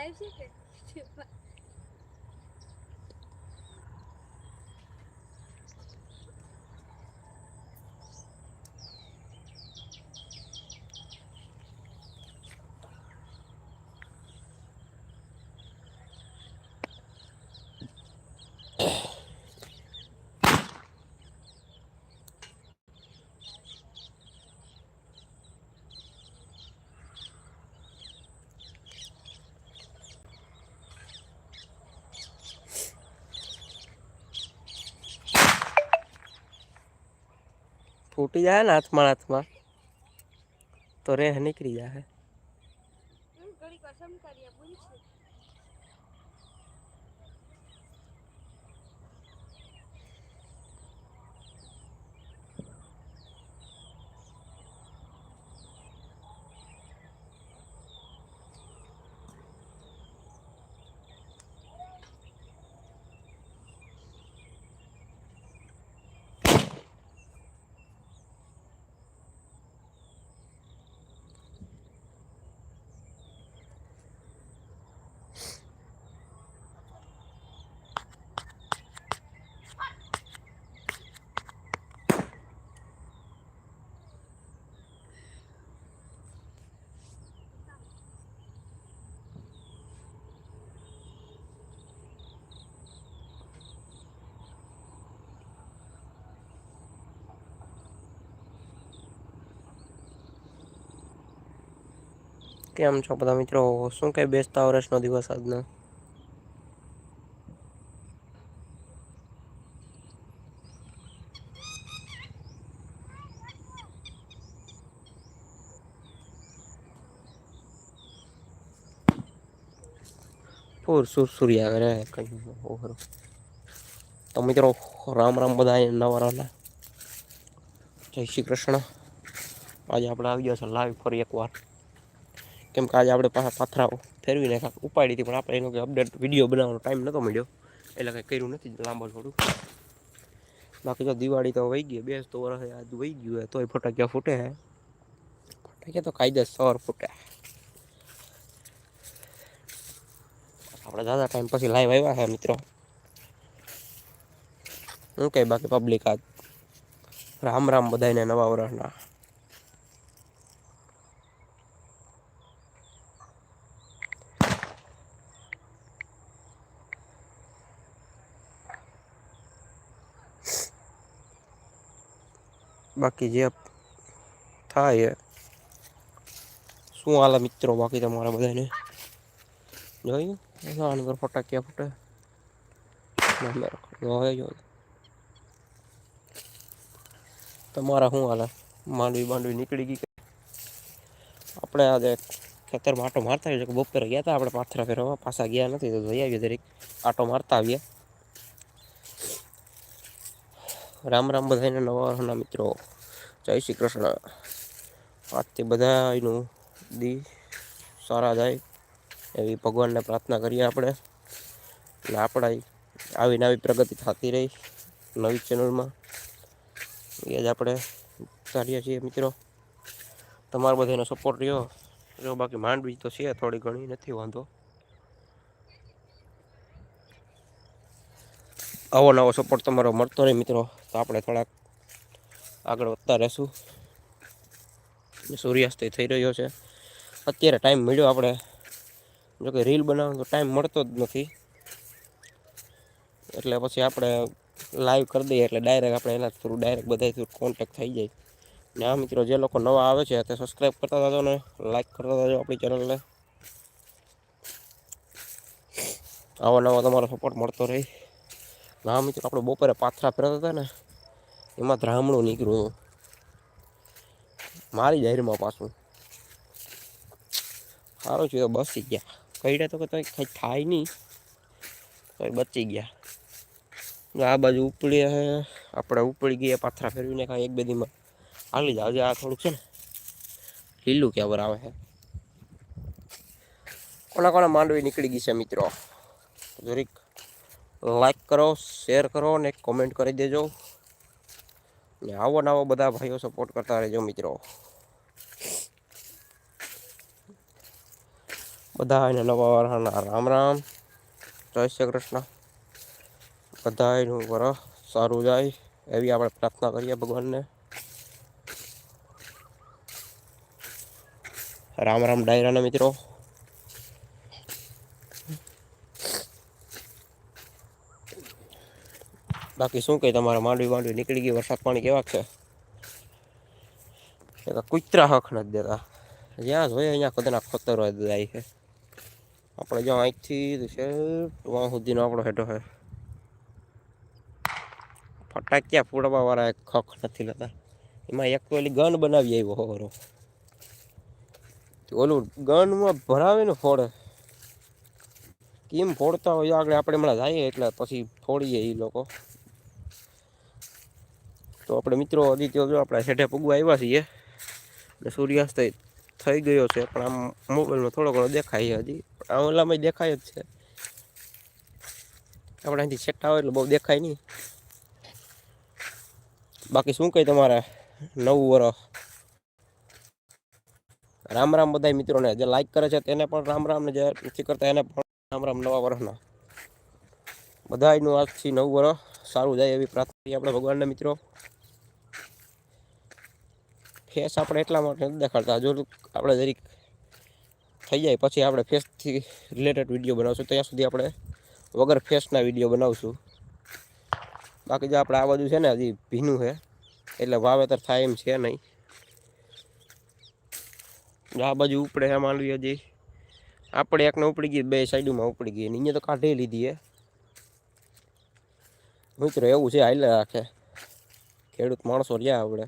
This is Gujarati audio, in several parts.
લાઈવ છે કે ફૂટી જાય ને હાથમાં હાથમાં. તો રેહ નીકળી જાય કેમ છો બધા મિત્રો? શું કઈ બેસતા વર્ષનો દિવસ આજનો? પૂર સુરસુરિયા કરે કઈ ઓહરો તો મિત્રો, રામ રામ બધા નવા રહેલા જય શ્રી કૃષ્ણ. આજે આપણે આવી ગયા છે લાઈવ ફરી એકવાર. કેમ કે આજે આપણે પાછા પાથરાઓ ફેરવીને નાખ્યા ઉપાડી હતી, પણ આપણે એનો કંઈ અપડેટ વીડિયો બનાવવાનો ટાઈમ નહોતો મળ્યો. એટલે કંઈ કર્યું નથી, લાંબો થોડું. બાકી જો દિવાળી તો વહી ગઈ, બેસ તો વર્ષ આજ વહી ગયું હોય તોય ફટાક્યા ફૂટે હે. ફટાકિયા તો કાયદેસર ફૂટે. આપણે દાદા ટાઈમ પછી લાઈવ આવ્યા છે મિત્રો. શું કહે બાકી પબ્લિક આજ રામ રામ બધાને નવા વર્ષના. બાકી જે થાય શું હાલ મિત્રો બાકી તમારા બધાને? જોયું? આની પર ફટાકિયા ફૂટે? તમારા શું હાલે? માંડવી માંડવી નીકળી ગઈ? આપણે આજે ખેતરમાં આટો મારતા આવીએ કે બપોરે ગયા હતા આપણે પાથરા ફેરવા પાછા ગયા નથી તો જઈ આવીએ દરેક. આટો મારતા આવીએ. રામ રામ બધાને નવાના મિત્રો. જય શ્રી કૃષ્ણ. આજથી બધાનું દી સારા જાય એવી ભગવાનને પ્રાર્થના કરીએ આપણે. અને આપણા આવી નવી પ્રગતિ થતી રહી નવી ચેનલમાં. એ જ આપણે કરીએ છીએ મિત્રો. તમારો બધાનો સપોર્ટ રહ્યો. જો બાકી માંડવી તો છે થોડી ઘણી, નથી વાંધો. આવો નવો સપોર્ટ તમારો મળતો રહે મિત્રો, તો આપણે થોડાક આગળ વધતા રહેશું. સૂર્યાસ્ત થઈ રહ્યો છે. અત્યારે ટાઈમ મળ્યો આપણે. જો કે રીલ બનાવવાનો ટાઈમ મળતો જ નથી. એટલે પછી આપણે લાઈવ કરી દઈએ એટલે ડાયરેક્ટ આપણે એના થ્રુ ડાયરેક્ટ બધા થ્રુ કોન્ટેક્ટ થઈ જાય. ને આ મિત્રો જે લોકો નવા આવે છે, તે સબસ્ક્રાઈબ કરતા જજો ને લાઈક કરતા જજો આપણી ચેનલને આવો નવો તમારો સપોર્ટ મળતો રહે. ના મિત્રો આપણે બપોરે પાથરા ફેરતા હતા ને, એમાં ધ્રામણું નીકળ્યું મારી જાહેરમાં પાછું. સારું છે બસી ગયા. કઈડે તો કે કંઈ થાય નહીં તો બચી ગયા. આ બાજુ ઉપડી આપણે ઉપડી ગયા પાથરા ફેરવીને કાંઈ એક બે દીમાં. હાલી જાવ આ થોડુંક છે ને, લીલું ક્યાં બરાબર આવે છે. કોના કોના માંડવી નીકળી ગઈ છે મિત્રો? જરીક લાઈક કરો શેર કરો ને કોમેન્ટ કરી દેજો. ને આવો નવો બધા ભાઈઓ સપોર્ટ કરતા રહેજો મિત્રો. બધાને નવા વર્ષના રામ રામ. જય શ્રી કૃષ્ણ. બધાનું વરસ સારું જાય એવી આપણે પ્રાર્થના કરીએ ભગવાનને. રામ રામ ડાયરાના મિત્રો. બાકી શું કહે તમારે માંડવી માંડવી નીકળી ગઈ, વરસાદ પાણી કેવાક છે? કૂતરા હક નથી દેતા. જ્યાં જોઈએ અહીંયા કદાચ ખતરો જાય છે. આપણે જો અહીંથી છે વાં સુધીનો આપણો હેઠો છે. ફટાક્યા ફૂડવાવાળા ખખ નથી લેતા. એમાં એક પેલી ગન બનાવી આવ્યો હોરો. ઓલું ગનમાં ભરાવે ને ફોડે. કેમ ફોડતા હોય આગળ આપણે હમણાં જઈએ એટલે પછી ફોડીએ એ લોકો. તો આપણે મિત્રો આદિત્ય જો આપણે શેઠે પૂગવા આવ્યા છીએ અને સૂર્યાસ્ત થઈ ગયો છે, પણ આમ મોબાઈલમાં થોડો ઘણો દેખાય હજી. આ ઓલામાં દેખાય જ છે. આપણે અહીંથી છેટા હોય એટલે બહુ દેખાય નહીં. બાકી શું કહે તમારે નવું વર્ષ? રામ રામ બધા મિત્રોને, જે લાઈક કરે છે તેને પણ રામ રામ ને જે નથી કરતા એને પણ રામ રામ નવા વર્ષના. બધાનું આજથી નવું વર્ષ સારું જાય એવી પ્રાર્થના આપણે ભગવાનના મિત્રો. ફેસ આપણે એટલા માટે નથી દેખાડતા. જો આપણે જરીક થઈ જાય, પછી આપણે ફેસથી રિલેટેડ વીડિયો બનાવશું. ત્યાં સુધી આપણે વગર ફેસના વીડિયો બનાવશું. બાકી જો આપણે આ બધું છે ને, હજી ભીનું છે, એટલે વાવેતર થાય એમ છે નહીં. આ બાજુ ઉપડે છે માંડવી હજી. આપણે એકને ઉપડી ગઈ, બે સાઈડમાં ઉપડી ગઈ. અહીંયા તો કાઢી લીધી હે. મિત્રો, એવું છે હાલ રાખે. ખેડૂત માણસો રહ્યા આપણે.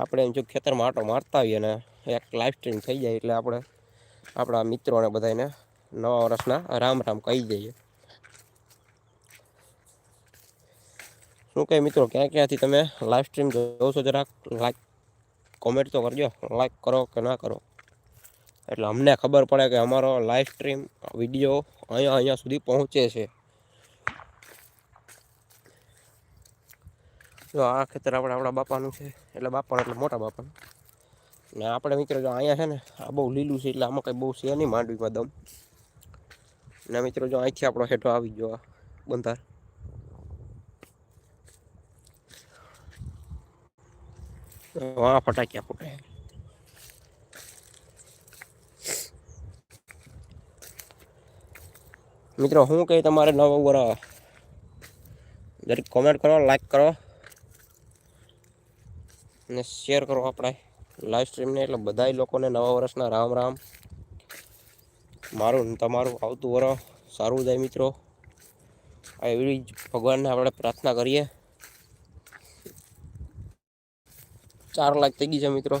આપણે જો ખેતરમાં આટો મારતા આવીએ ને, એક લાઈફ સ્ટ્રીમ થઈ જાય એટલે આપણે આપણા મિત્રોને બધાને નવા વર્ષના રામ રામ કહી જઈએ શું કહે મિત્રો, ક્યાં ક્યાંથી તમે લાઈવ સ્ટ્રીમ જોવો છો જરાક? લાઈક કોમેન્ટ તો કરજો. લાઈક કરો કે ના કરો? એટલે અમને ખબર પડે કે અમારો લાઈવ સ્ટ્રીમ વીડિયો અહીંયા અહીંયા સુધી પહોંચે છે. જો આ ખેતર આપણે આપણા બાપાનું છે. એટલે બાપણ એટલે મોટા બાપણ. ને આપણે મિત્રો જો અહીંયા છે ને, આ બહુ લીલું છે, એટલે આમાં કંઈ બહુ છે નહીં માંડવીમાં દમ. ને મિત્રો જો અહીંથી આપણો હેઠો આવી ગયો બંધાર. હા ફટાક્યા ફૂટે મિત્રો, હું કહી તમારે નવું વરસ જરીક કોમેન્ટ કરો લાઈક કરો. અને શેર કરો આપણે લાઈવ સ્ટ્રીમને એટલે બધાય લોકોને નવા વર્ષના રામ રામ. મારું તમારું આવતું વરસ સારું જાય મિત્રો. આ એવી ભગવાનને આપણે પ્રાર્થના કરીએ. ચાર લાખ થઈ ગઈ છે મિત્રો.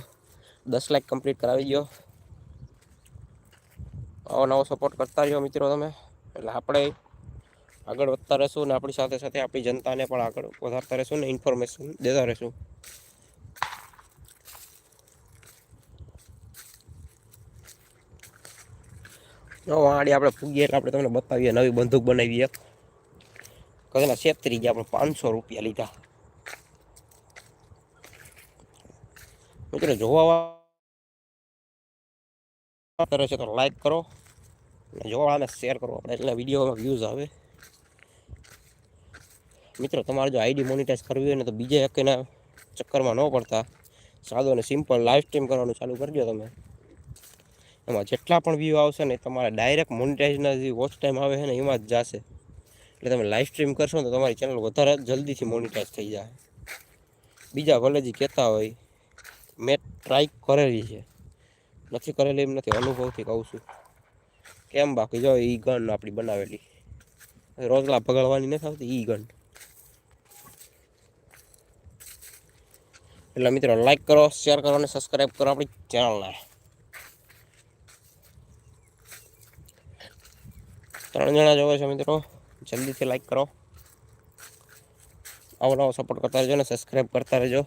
દસ લાખ કમ્પ્લીટ કરાવી દો આવો નવો સપોર્ટ કરતા રહ્યો મિત્રો તમે. એટલે આપણે આગળ વધતા રહેશું ને આપણી સાથે સાથે આપણી જનતાને પણ આગળ વધારતા રહેશું ને ઇન્ફોર્મેશન દેતા રહેશું. વાડી આપણે ફૂગીએ એટલે આપણે તમને બતાવીએ, નવી બંદૂક બનાવીએ. કદાચ છેતરી ગયા, આપણે પાંચસો રૂપિયા લીધા. મિત્રો, જોવા કરે છે તો લાઈક કરો. અને જોવાને શેર કરો. આપણે એટલે વિડીયોમાં વ્યૂઝ આવે. મિત્રો, તમારે જો આઈડી મોનિટાઈઝ કરવી હોય ને તો બીજે એકના ચક્કરમાં ન પડતા. સાદો અને સિમ્પલ લાઈવ સ્ટ્રીમ કરવાનું ચાલુ કરજો તમે. એમાં જેટલા પણ વ્યૂ આવશે ને તમારે ડાયરેક્ટ મોનિટાઇઝના જે વોચ ટાઈમ આવે છે ને એમાં જ જશે. એટલે તમે લાઈવ સ્ટ્રીમ કરશો ને તો તમારી ચેનલ વધારે જલ્દીથી મોનિટાઇઝ થઈ જાય. બીજા ભલે જે કહેતા હોય, મેં ટ્રાય કરેલી છે. નથી કરેલી એમ નથી, અનુભવથી કહું છું. કેમ બાકી જો એ ગન આપણી બનાવેલી. રોજલા પગડવાની નથી આવતી એ ગન એટલે મિત્રો લાઈક કરો શેર કરો અને સબસ્ક્રાઈબ કરો આપણી ચેનલને ત્રણ જણા જોવે છે મિત્રો. જલ્દીથી લાઈક કરો. આવો નવો સપોર્ટ કરતા રહેજો ને સબસ્ક્રાઈબ કરતા રહેજો.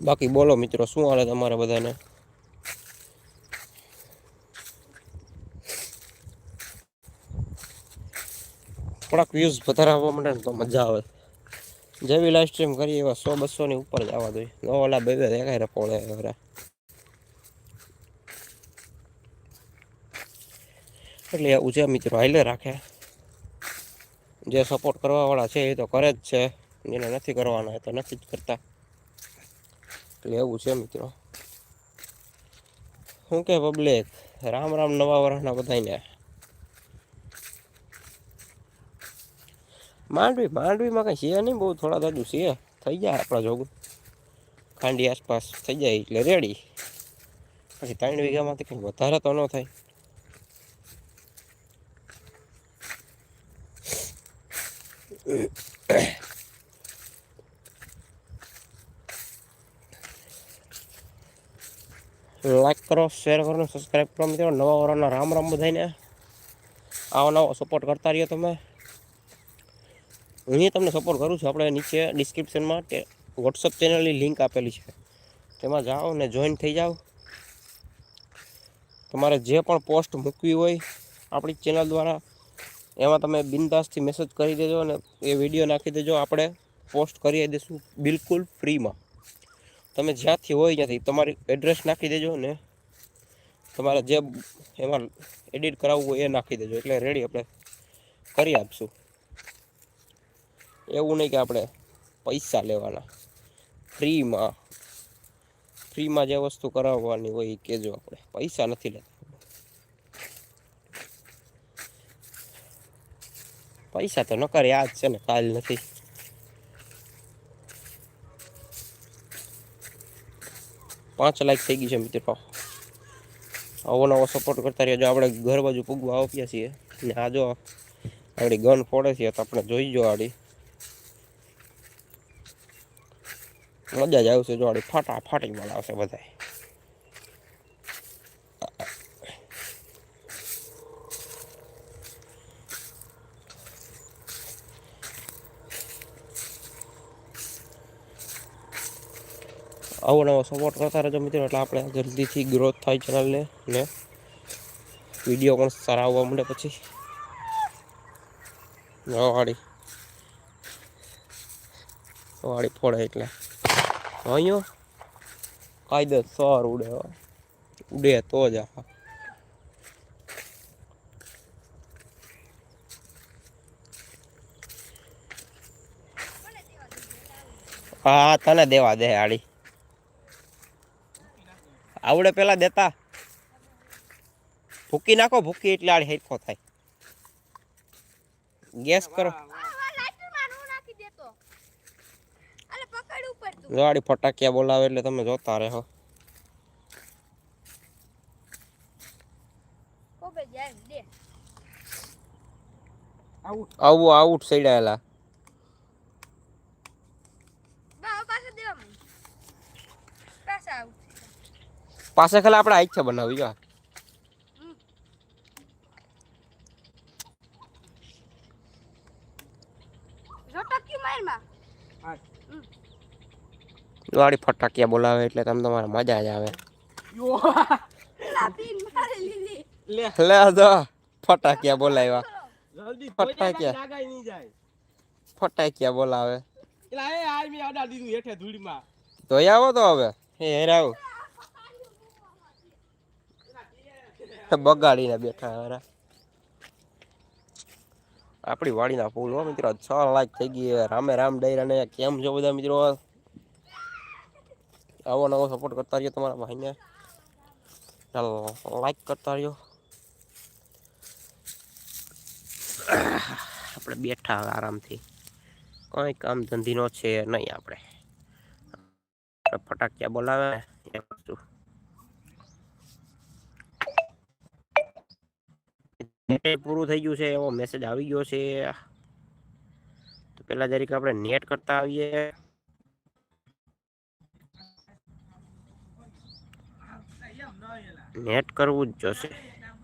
બાકી બોલો મિત્રો, શું હાલે તમારે બધાને? થોડાક વ્યૂઝ વધારે આવવા માટે ને તો મજા આવે. જેવી લાઈવ સ્ટ્રીમ કરીએ એવા સો બસોની ઉપર જ આવવા જોઈએ. નો ઓલા બે દેખાય રપોળે ખરા એટલે એવું છે મિત્રો હાઈલે રાખે. જે સપોર્ટ કરવાવાળા છે એ તો કરે જ છે. જેને નથી કરવાના, એ તો નથી જ કરતા. એટલે એવું છે મિત્રો. શું કે પબ્લિક રામ રામ નવા વર્ષના બધાને માંડવી, માંડવીમાં કંઈ છે નહીં, બહુ થોડા દાદુ છે. થઈ જાય આપણા જોગું. ખાંડી આસપાસ થઈ જાય એટલે રેડી પછી ત્રણ વીઘામાંથી કંઈ વધારે તો ન થાય. લાઈક કરો શેર કરો સબસ્ક્રાઈબ કરો મિત્રો. નવા વર્ષના રામ રામ બધાને આવો નવો સપોર્ટ કરતા રહ્યો તમે. હું તમને સપોર્ટ કરું છું. આપણે નીચે ડિસ્ક્રિપ્શનમાં વોટ્સઅપ ચેનલની લિંક આપેલી છે. તેમાં જાઓ ને જોઈન થઈ જાઓ. તમારે જે પણ પોસ્ટ મૂકવી હોય, આપણી ચેનલ દ્વારા એમાં તમે બિનદાસથી મેસેજ કરી દેજો અને એ વીડિયો નાખી દેજો. આપણે પોસ્ટ કરી દઈશું બિલકુલ ફ્રીમાં તમે જ્યાંથી હોય ત્યાંથી તમારી એડ્રેસ નાખી દેજો ને તમારે જે એમાં એડિટ કરાવવું હોય એ નાખી દેજો. એટલે રેડી આપણે કરી આપશું. એવું નહીં કે આપણે પૈસા લેવાના. ફ્રીમાં ફ્રીમાં જે વસ્તુ કરાવવાની હોય એ કહેજો આપણે. પૈસા નથી લેતા. પૈસા તો નકર યાદ છે ને, કાલ નથી. પાંચ લાખ થઈ ગઈ છે મિત્રો આવો નવો સપોર્ટ કરતા રહેજો. આપણે ઘર બાજુ પૂગવા આવ્યા છીએ. ને આ જો, આપણી ગન ફોડે છે, તો આપણે જોઈ જો આડી. મજા જ આવશે જો આડી. ફાટા ફાટી બોલાવશે બધા આવો નવો સપોર્ટ કરતા રહેજો મિત્રો. એટલે આપણે જલ્દીથી ગ્રોથ થાય ચેનલને ને વીડિયો પણ સારા આવવા મળે પછી. વાળી વાળી ફોડે એટલે. અહીંયા કાયદેસર ઉડે ઉડે તો જ આ. હા, તને દેવા દે આડી આવડે પેલા દેતા. ભૂકી નાખો ભૂકી એટલે આડી હેરખો થાય. ગેસ કરો. આ લાઈટરમાં નો નાખી દેતો અલે પકડ ઉપર તું. જો આડી ફટાકિયા બોલાવે એટલે તમે જોતા રહો. કોબે આવું આઉટ સડાયેલા. પાસે દેવા પાછા આવું પાસે ખાલી આપણે આઈચ્છા છે બનાવી જો. આડી ફટાકિયા બોલાવે એટલે તમે તમારે મજા જ આવે. લે જો. ફટાકિયા બોલાવ્યા. જલ્દી ફટાક્યા. ફટાકિયા બોલાવે. એટલે એ આ મેં અડા દીધું હેઠે ધૂળમાં. તો આવો તો હવે. હેરાવ. બગાડીને બેઠા હારા આપણી વાડીના ફૂલ હો મિત્રો, છ લાખ થઈ ગઈ રામે રામ ડાયરાને કેમ છો બધા મિત્રો? આવો નવો સપોર્ટ કરતા રહ્યો તમારા ભાઈને. લાઈક કરતા રહ્યો આપણે બેઠા આરામથી. કંઈ કામ ધંધીનો છે નહીં આપણે. આપણે ફટાકિયા બોલાવે એ વસ્તુ. પૂરું થઈ ગયું છે, એવો મેસેજ આવી ગયો છે. તો પેલા જરીક આપણે નેટ કરતા આવીએ. નેટ કરવું જ જોશે.